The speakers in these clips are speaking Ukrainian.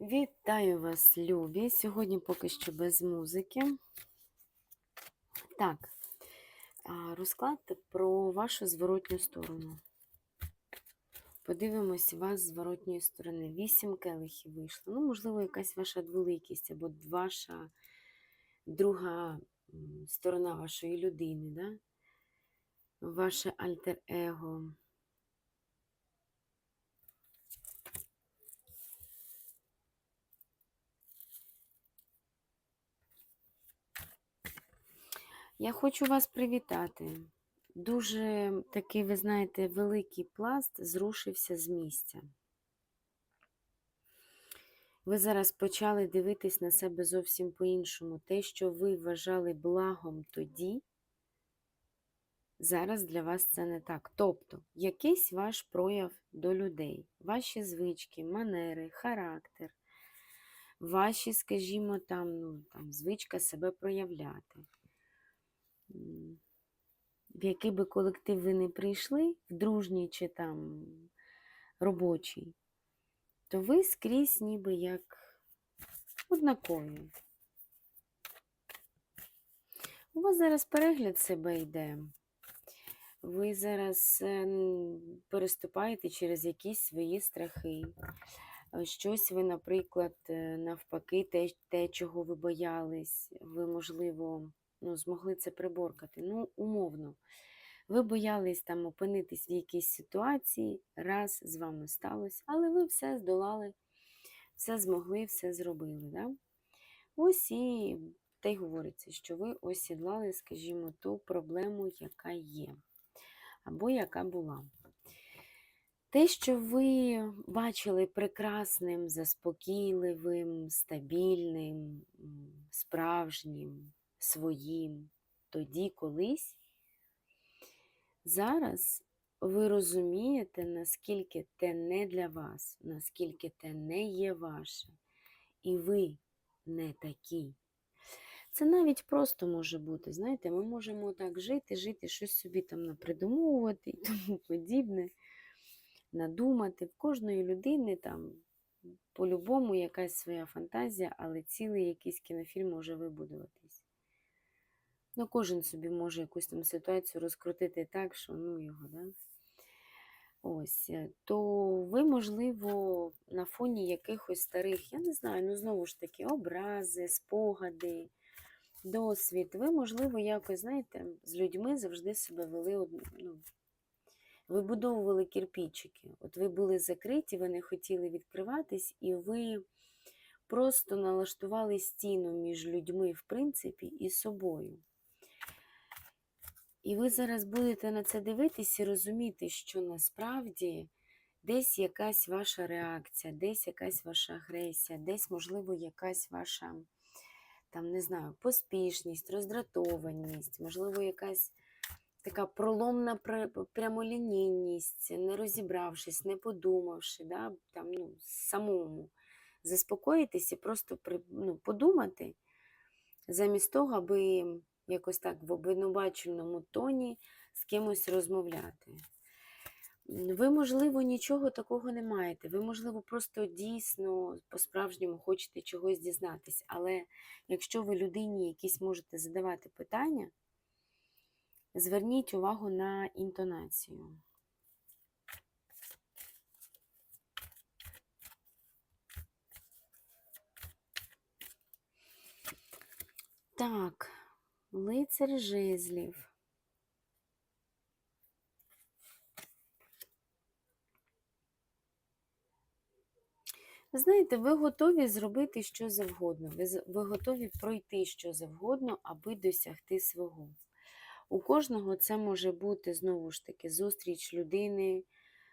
Вітаю вас, любі! Сьогодні поки що без музики. Так, розклад про вашу зворотню сторону. Подивимось вас з зворотньої сторони. Вісім келихів вийшло. Ну, можливо, якась ваша дволикість або ваша друга сторона вашої людини, да? ваше альтер-его. Я хочу вас привітати. Дуже такий, ви знаєте, великий пласт зрушився з місця. Ви зараз почали дивитись на себе зовсім по-іншому. Те, що ви вважали благом тоді, зараз для вас це не так. Тобто, якийсь ваш прояв до людей, ваші звички, манери, характер, ваші, скажімо, там, ну, там, звичка себе проявляти. В який би колектив ви не прийшли, в дружній чи там робочий, то ви скрізь ніби як однакові. У вас зараз перегляд себе йде. Ви зараз е, переступаєте через якісь свої страхи. Щось ви, наприклад, е, навпаки, те, те, чого ви боялись, ви, можливо, ну, змогли це приборкати. Ну, умовно. Ви боялись там опинитись в якійсь ситуації, раз з вами сталося, але ви все здолали, все змогли, все зробили. Да? Ось і те й говориться, що ви осідлали, скажімо, ту проблему, яка є, або яка була. Те, що ви бачили прекрасним, заспокійливим, стабільним, справжнім, своїм, тоді колись, зараз ви розумієте, наскільки те не для вас, наскільки те не є ваше, і ви не такі. Це навіть просто може бути. Знаєте, ми можемо так жити, жити, щось собі там напридумовувати і тому подібне, надумати. В кожної людини там по-любому якась своя фантазія, але цілий якийсь кінофільм може вибудуватись. Ну, кожен собі може якусь там ситуацію розкрутити так, що ну його, да? Ось, е, то ви, можливо, на фоні якихось старих, я не знаю, ну знову ж таки, образи, спогади, досвід. Ви, можливо, якось, знаєте, з людьми завжди себе вели, ну, вибудовували кирпичики. От ви були закриті, ви не хотіли відкриватись, і ви просто налаштували стіну між людьми, в принципі, і собою. І ви зараз будете на це дивитись і розуміти, що насправді десь якась ваша реакція, десь якась ваша агресія, десь, можливо, якась ваша, там, не знаю, поспішність, роздратованість, можливо, якась така проломна пр- прямолінійність, не розібравшись, не подумавши, да, там, ну, самому заспокоїтись і просто ну, подумати, замість того, аби якось так в обвинувачувальному тоні з кимось розмовляти. Ви, можливо, нічого такого не маєте. Ви, можливо, просто дійсно по-справжньому хочете чогось дізнатись. Але якщо ви людині якісь можете задавати питання, зверніть увагу на інтонацію. Так, лицар жезлів. Знаєте, ви готові зробити що завгодно. Ви, ви готові пройти що завгодно, аби досягти свого. У кожного це може бути знову ж таки зустріч людини,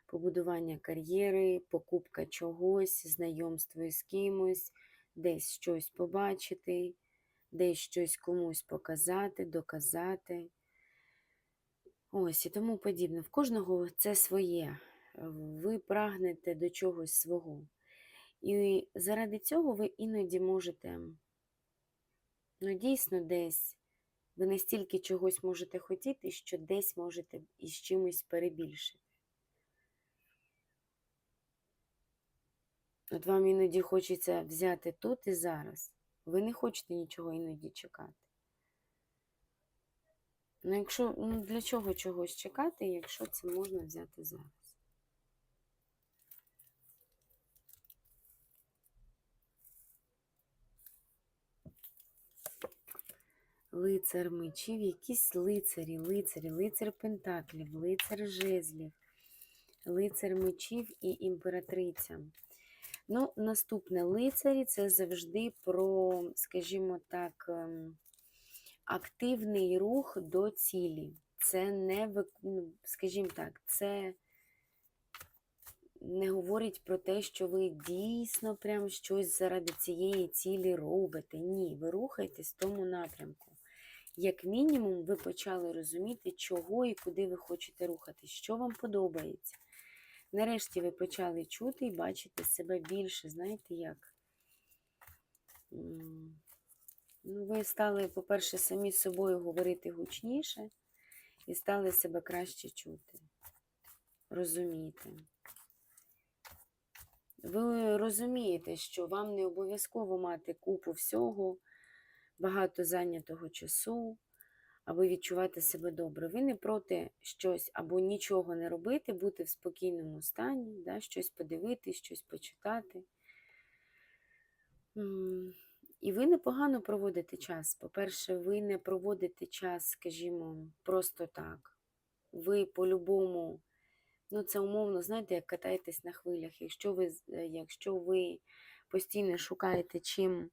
побудування кар'єри, покупка чогось, знайомство з кимось, десь щось побачити, десь щось комусь показати, доказати. Ось і тому подібне. В кожного це своє. Ви прагнете до чогось свого. І заради цього ви іноді можете, ну дійсно десь, ви настільки чогось можете хотіти, що десь можете із чимось перебільшити. От вам іноді хочеться взяти тут і зараз. Ви не хочете нічого іноді чекати. Ну, якщо, ну для чого чогось чекати, якщо це можна взяти зараз? Лицар мечів, якісь лицарі, лицарі, лицар пентаклів, лицар жезлів, лицар мечів і імператриця. Ну, наступне лицарі це завжди про, скажімо так, ем, активний рух до цілі. Це не, ну, скажімо так, це не говорить про те, що ви дійсно прям щось заради цієї цілі робите. Ні, ви рухаєтесь в тому напрямку. Як мінімум, ви почали розуміти, чого і куди ви хочете рухатись, що вам подобається. Нарешті ви почали чути і бачити себе більше, знаєте як? Ну, ви стали, по-перше, самі з собою говорити гучніше і стали себе краще чути. Розумієте. Ви розумієте, що вам не обов'язково мати купу всього, багато зайнятого часу, аби відчувати себе добре. Ви не проти щось або нічого не робити, бути в спокійному стані, да, щось подивитись, щось почитати. І ви непогано проводите час. По-перше, ви не проводите час, скажімо, просто так. Ви по-любому, ну це умовно, знаєте, як катаєтесь на хвилях. Якщо ви, е, якщо ви постійно шукаєте чим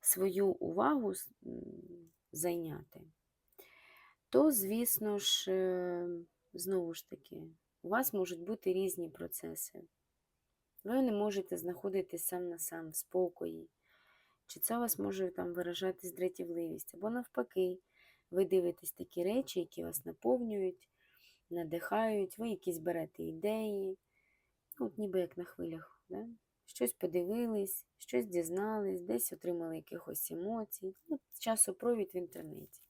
свою увагу зайняти, то, звісно ж, е, знову ж таки, у вас можуть бути різні процеси. Ви не можете знаходитись сам на сам в спокої. Чи це у вас може там виражатись дратівливість? Або навпаки, ви дивитесь такі речі, які вас наповнюють, надихають, ви якісь берете ідеї, ну, от ніби як на хвилях. Да? Щось подивились, щось дізнались, десь отримали якихось емоцій. Ну, часопровід в інтернеті.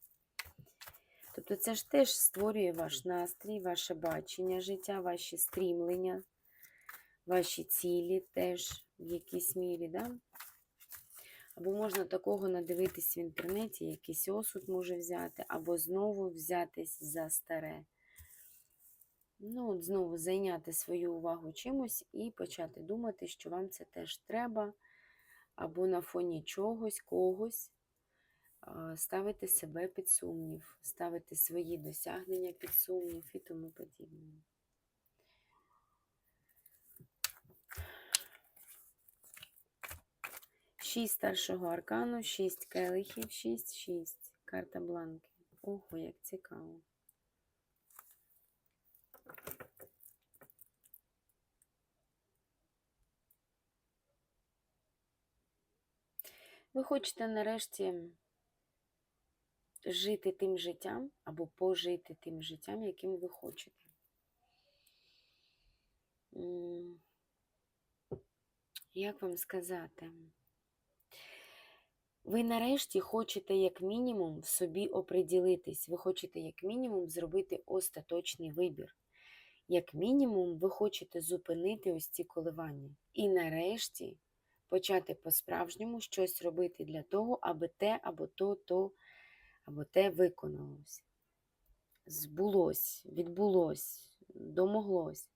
Тобто це ж теж створює ваш настрій, ваше бачення життя, ваші стрімлення, ваші цілі теж в якійсь мірі. Да? Або можна такого надивитись в інтернеті, якийсь осуд може взяти, або знову взятись за старе. Ну, от знову зайняти свою увагу чимось і почати думати, що вам це теж треба, або на фоні чогось, когось ставити себе під сумнів, ставити свої досягнення під сумнів і тому подібне. Шість старшого аркану, шість келихів, шість, шість. Карта бланки. Ого, як цікаво. Ви хочете нарешті жити тим життям або пожити тим життям, яким ви хочете. Як вам сказати? Ви нарешті хочете як мінімум в собі оприділитись. Ви хочете як мінімум зробити остаточний вибір. Як мінімум, ви хочете зупинити ось ці коливання. І нарешті почати по-справжньому щось робити для того, аби те або то, то, або те виконалось. Збулось, відбулось, домоглось.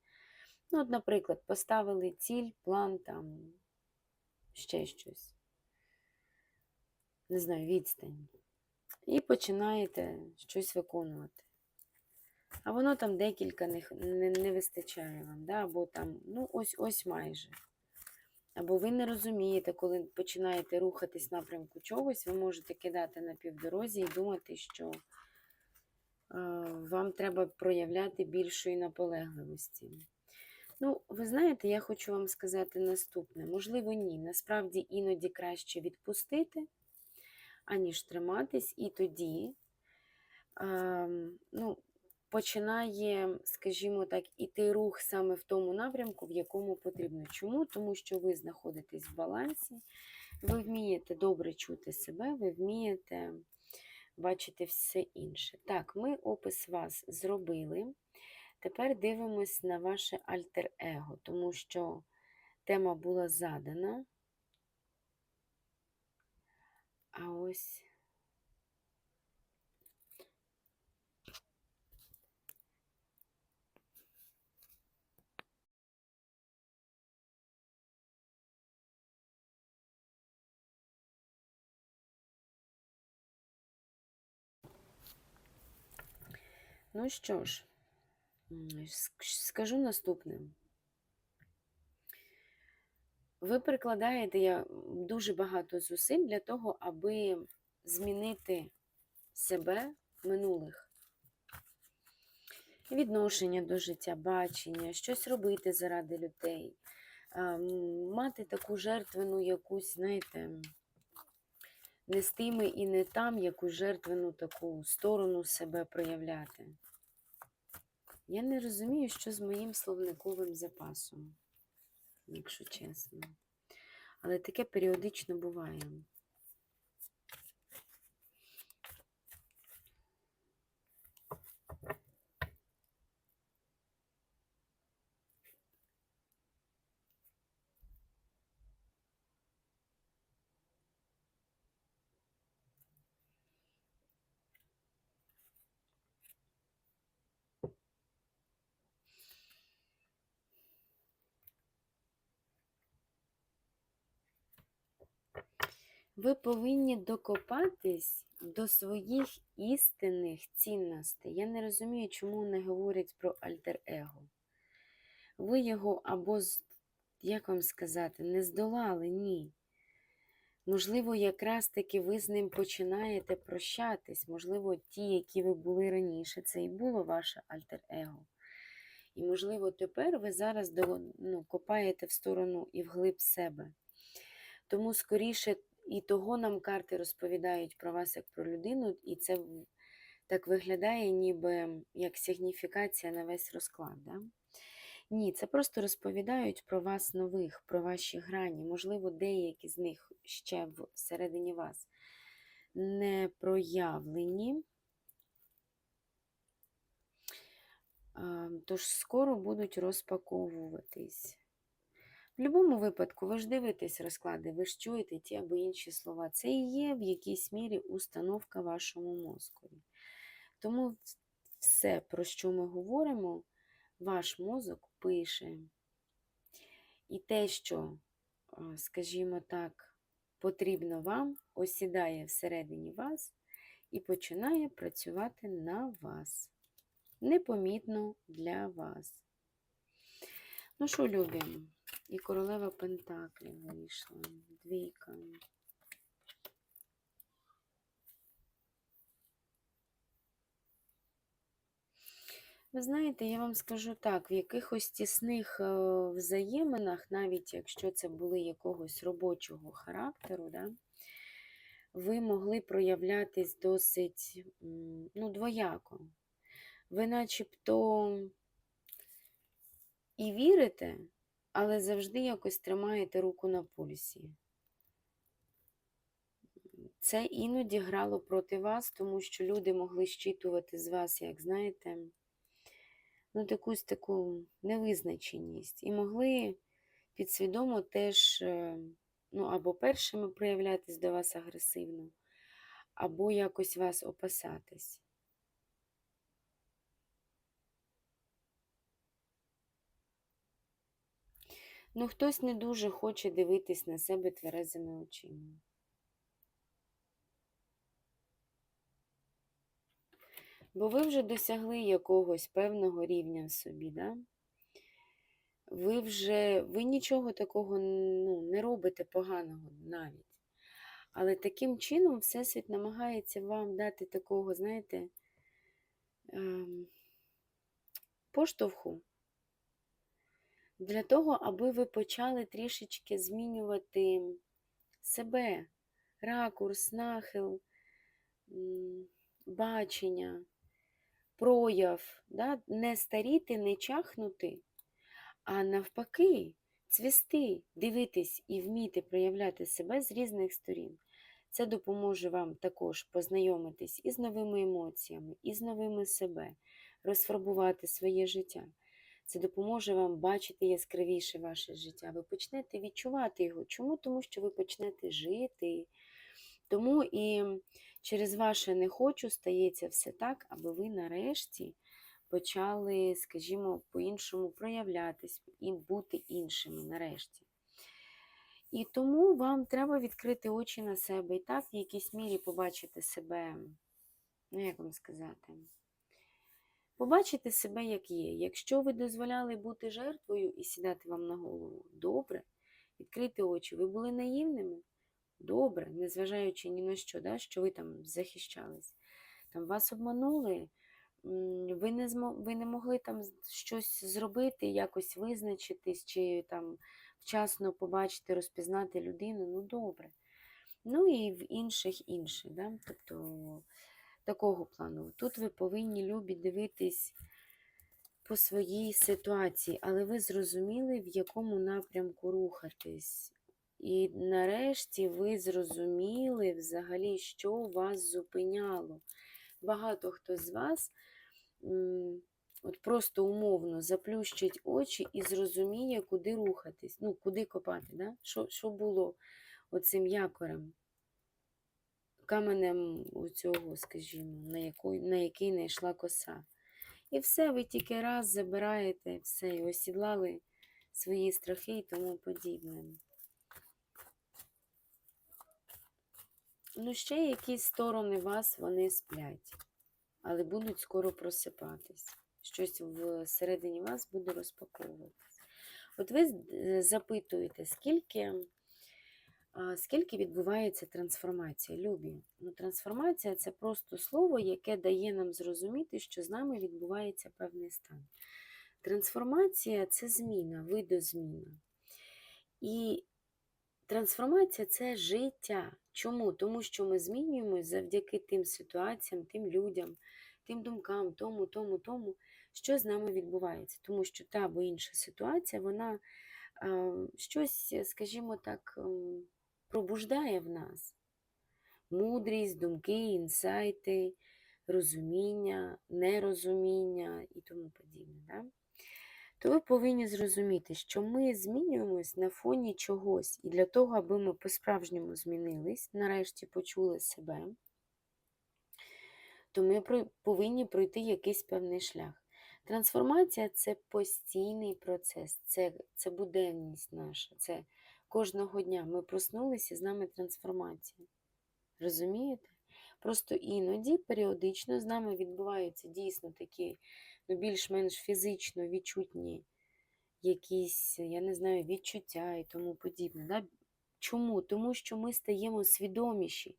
Ну, от, наприклад, поставили ціль, план там, ще щось. Не знаю, відстань. І починаєте щось виконувати. А воно там декілька не, не, не вистачає вам, да? або там, ну, ось ось майже. Або ви не розумієте, коли починаєте рухатись в напрямку чогось, ви можете кидати на півдорозі і думати, що е, вам треба проявляти більшої наполегливості. Ну, ви знаєте, я хочу вам сказати наступне. Можливо, ні. Насправді іноді краще відпустити, аніж триматись, і тоді ем, ну, починає, скажімо так, іти рух саме в тому напрямку, в якому потрібно. Чому? Тому що ви знаходитесь в балансі, ви вмієте добре чути себе, ви вмієте бачити все інше. Так, ми опис вас зробили. Тепер дивимось на ваше альтер-его, тому що тема була задана. А ось Ну що ж, скажу наступне. Ви прикладаєте дуже багато зусиль для того, аби змінити себе минулих. Відношення до життя, бачення, щось робити заради людей, мати таку жертвену якусь, знаєте, не з тими і не там якусь жертвену таку сторону себе проявляти. Я не розумію, що з моїм словниковим запасом, якщо чесно. Але таке періодично буває. Ви повинні докопатись до своїх істинних цінностей. Я не розумію, чому не говорять про альтер-его. Ви його або, як вам сказати, не здолали, ні. Можливо, якраз таки ви з ним починаєте прощатись. Можливо, ті, які ви були раніше, це і було ваше альтер-его. І, можливо, тепер ви зараз ну, копаєте в сторону і вглиб себе. Тому скоріше і того нам карти розповідають про вас як про людину, і це так виглядає, ніби як сигніфікація на весь розклад. Да? Ні, це просто розповідають про вас нових, про ваші грані. Можливо, деякі з них ще всередині вас не проявлені. Тож скоро будуть розпаковуватись. В будь-якому випадку, ви ж дивитесь розклади, ви ж чуєте ті або інші слова. Це і є в якійсь мірі установка вашому мозкові. Тому все, про що ми говоримо, ваш мозок пише. І те, що, скажімо так, потрібно вам, осідає всередині вас і починає працювати на вас. Непомітно для вас. Ну що, любі? І королева Пентаклів вийшла. Двійка. Ви знаєте, я вам скажу так, в якихось тісних е, взаєминах, навіть якщо це були якогось робочого характеру, да, ви могли проявлятись досить ну, двояко. Ви начебто і вірите, але завжди якось тримаєте руку на пульсі. Це іноді грало проти вас, тому що люди могли щитувати з вас, як знаєте, ну, якусь таку невизначеність. І могли підсвідомо теж е, ну, або першими проявлятись до вас агресивно, або якось вас опасатись. Ну, хтось не дуже хоче дивитись на себе тверезими очима. Бо ви вже досягли якогось певного рівня в собі, да? Ви вже ви нічого такого ну, не робите поганого навіть. Але таким чином Всесвіт намагається вам дати такого, знаєте, ем, поштовху для того, аби ви почали трішечки змінювати себе, ракурс, нахил, бачення, прояв, да? не старіти, не чахнути, а навпаки, цвісти, дивитись і вміти проявляти себе з різних сторін. Це допоможе вам також познайомитись із новими емоціями, із новими себе, розфарбувати своє життя. Це допоможе вам бачити яскравіше ваше життя. Ви почнете відчувати його. Чому? Тому що ви почнете жити. Тому і через ваше не хочу стається все так, аби ви нарешті почали, скажімо, по-іншому проявлятись і бути іншими нарешті. І тому вам треба відкрити очі на себе і так в якійсь мірі побачити себе, ну як вам сказати, побачити себе, як є. Якщо ви дозволяли бути жертвою і сідати вам на голову, добре, відкрити очі. Ви були наївними? Добре, незважаючи ні на що, да, що ви там захищались. Там вас обманули, ви не, змо... ви не могли там щось зробити, якось визначитись, чи там вчасно побачити, розпізнати людину, ну добре. Ну і в інших інше. Да? Тобто такого плану. Тут ви повинні любі дивитись по своїй ситуації, але ви зрозуміли, в якому напрямку рухатись. І нарешті ви зрозуміли взагалі, що вас зупиняло. Багато хто з вас от просто умовно заплющить очі і зрозуміє, куди рухатись, ну, куди копати, да? що, що було оцим якорем, каменем у цього, скажімо, на, яку, на який не коса. І все, ви тільки раз забираєте все, і осідлали свої страхи і тому подібне. Ну, ще якісь сторони вас вони сплять, але будуть скоро просипатись. Щось всередині вас буде розпаковуватись. От ви запитуєте, скільки, скільки відбувається трансформація? Любі. Ну, трансформація це просто слово, яке дає нам зрозуміти, що з нами відбувається певний стан. Трансформація це зміна, видозміна. І Трансформація це життя. Чому? Тому що ми змінюємось завдяки тим ситуаціям, тим людям, тим думкам, тому, тому, тому, що з нами відбувається. Тому що та або інша ситуація, вона щось, скажімо так, ем, пробуждає в нас. Мудрість, думки, інсайти, розуміння, нерозуміння і тому подібне. Да? то ви повинні зрозуміти, що ми змінюємось на фоні чогось. І для того, аби ми по-справжньому змінились, нарешті почули себе, то ми повинні пройти якийсь певний шлях. Трансформація це постійний процес, це, це буденність наша. Це кожного дня ми проснулися, з нами трансформація. Розумієте? Просто іноді періодично з нами відбуваються дійсно такі ну, більш-менш фізично відчутні якісь, я не знаю, відчуття і тому подібне. Да? Чому? Тому що ми стаємо свідоміші.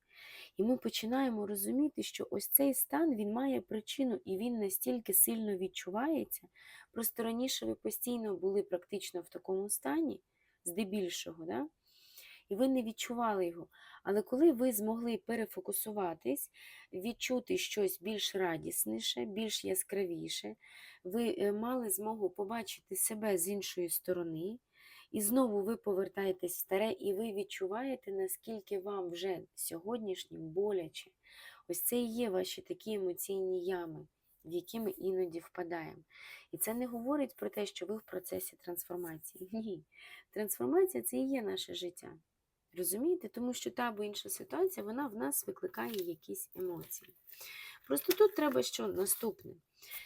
І ми починаємо розуміти, що ось цей стан він має причину і він настільки сильно відчувається. Просто раніше ви постійно були практично в такому стані, здебільшого, да? і ви не відчували його. Але коли ви змогли перефокусуватись, відчути щось більш радісніше, більш яскравіше, ви е, мали змогу побачити себе з іншої сторони, і знову ви повертаєтесь в старе, і ви відчуваєте, наскільки вам вже сьогоднішнім боляче. Ось це і є ваші такі емоційні ями, в які ми іноді впадаємо. І це не говорить про те, що ви в процесі трансформації. Ні. Трансформація це і є наше життя. Розумієте? Тому що та або інша ситуація, вона в нас викликає якісь емоції. Просто тут треба що наступне.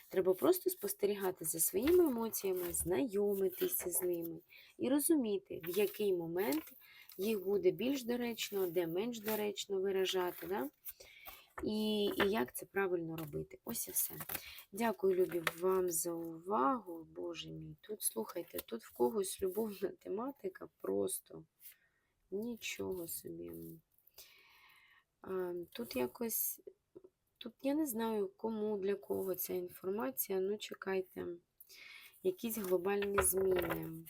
Треба просто спостерігати за своїми емоціями, знайомитися з ними і розуміти, в який момент їх буде більш доречно, де менш доречно виражати. Да? І, і як це правильно робити. Ось і все. Дякую, любі, вам за увагу. Боже мій. Тут слухайте, тут в когось любовна тематика просто. Нічого собі. А, Тут якось, тут я не знаю, кому, для кого ця інформація. Ну, чекайте, якісь глобальні зміни.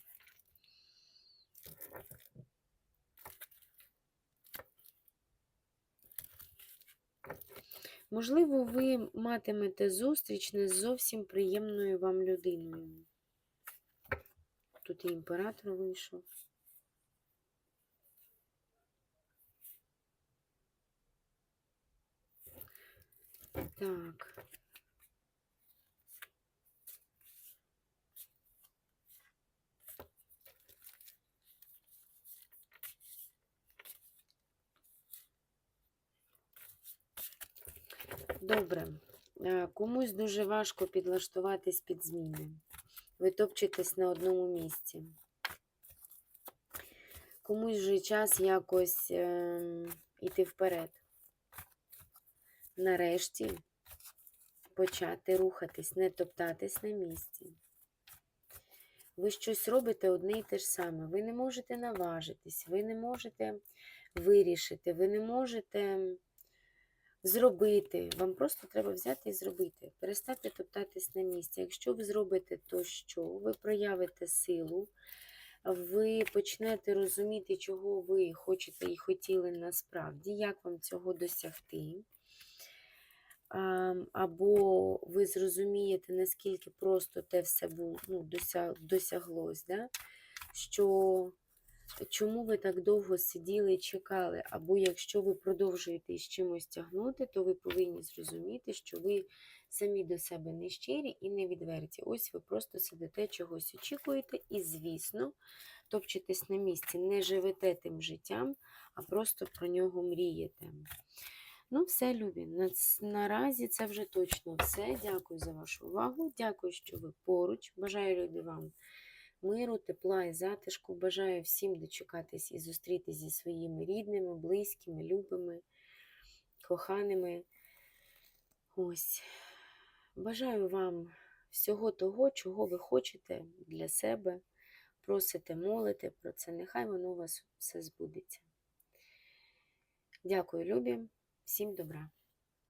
Можливо, ви матимете зустріч не з зовсім приємною вам людиною. Тут і імператор вийшов. Так. Добре. Е, Комусь дуже важко підлаштуватись під зміни. Ви топчетесь на одному місці. Комусь вже час якось йти вперед. Нарешті почати рухатись, не топтатись на місці. Ви щось робите одне і те ж саме. Ви не можете наважитись, ви не можете вирішити, ви не можете зробити. Вам просто треба взяти і зробити. Перестати топтатись на місці. Якщо ви зробите то, що ви проявите силу, ви почнете розуміти, чого ви хочете і хотіли насправді, як вам цього досягти. Або ви зрозумієте, наскільки просто те все було, ну, досяг, досяглось, да? що чому ви так довго сиділи і чекали, або якщо ви продовжуєте з чимось тягнути, то ви повинні зрозуміти, що ви самі до себе не щирі і не відверті. Ось ви просто сидите, чогось очікуєте, і, звісно, топчетесь на місці, не живете тим життям, а просто про нього мрієте. Ну, все, любі. На- Наразі це вже точно все. Дякую за вашу увагу. Дякую, що ви поруч. Бажаю любі вам миру, тепла і затишку. Бажаю всім дочекатись і зустрітись зі своїми рідними, близькими, любими, коханими. Ось. Бажаю вам всього того, чого ви хочете для себе. Просите, молите про це. Нехай воно у вас все збудеться. Дякую, любі. Всім добра.